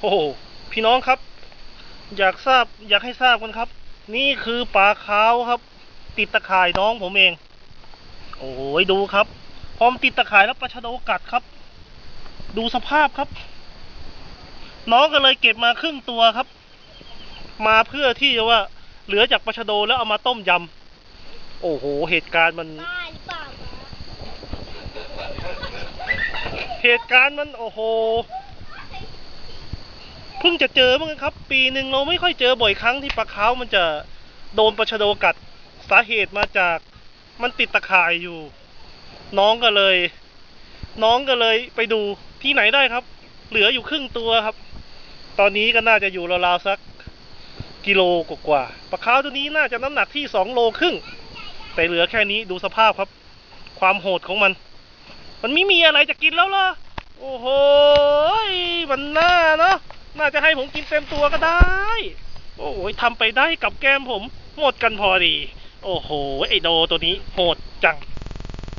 โอ้โหพี่น้องครับ อยากทราบ อยากให้ทราบกันครับ นี่คือปลาขาวครับ ติดตะข่ายน้องผมเอง โอ้ยดูครับพอมนติดตะข่ายแล้วปลาชะโดกัดครับ ดูสภาพครับ น้องก็เลยเก็บมาครึ่งตัวครับ มาเพื่อที่จะว่า เหลือจากปลาชะโดแล้วเอามาต้มยำโอ้โห เหตุการณ์มันบ้าหรือเปล่าเหตุการณ์มันโอ้โหเพิ่ง จะเจอเมื่อครับ ปีหนึ่งเราไม่ค่อยเจอบ่อยครั้งที่ปลาขาวมันจะโดนปลาชะโดกัดสาเหตุมาจากมันติดตะข่ายอยู่ น้องก็เลย น้องก็เลยไปดูที่ไหนได้ครับ เหลืออยู่ครึ่งตัวครับ ตอนนี้ก็น่าจะอยู่ราวๆสักกิโลกว่าๆปลาขาวตัวนี้น่าจะน้ำหนักที่สองโลครึ่ง แต่เหลือแค่นี้ดูสภาพครับ ความโหดของมัน มันไม่มีอะไรจะกินแล้วเหรอโอ้โหมันน่า น่าจะให้ผมกินเต็มตัวก็ได้ โอ้ยทำไปได้กับแก้มผม หมดกันพอดี โอ้โห ไอโดตัวนี้โหดจัง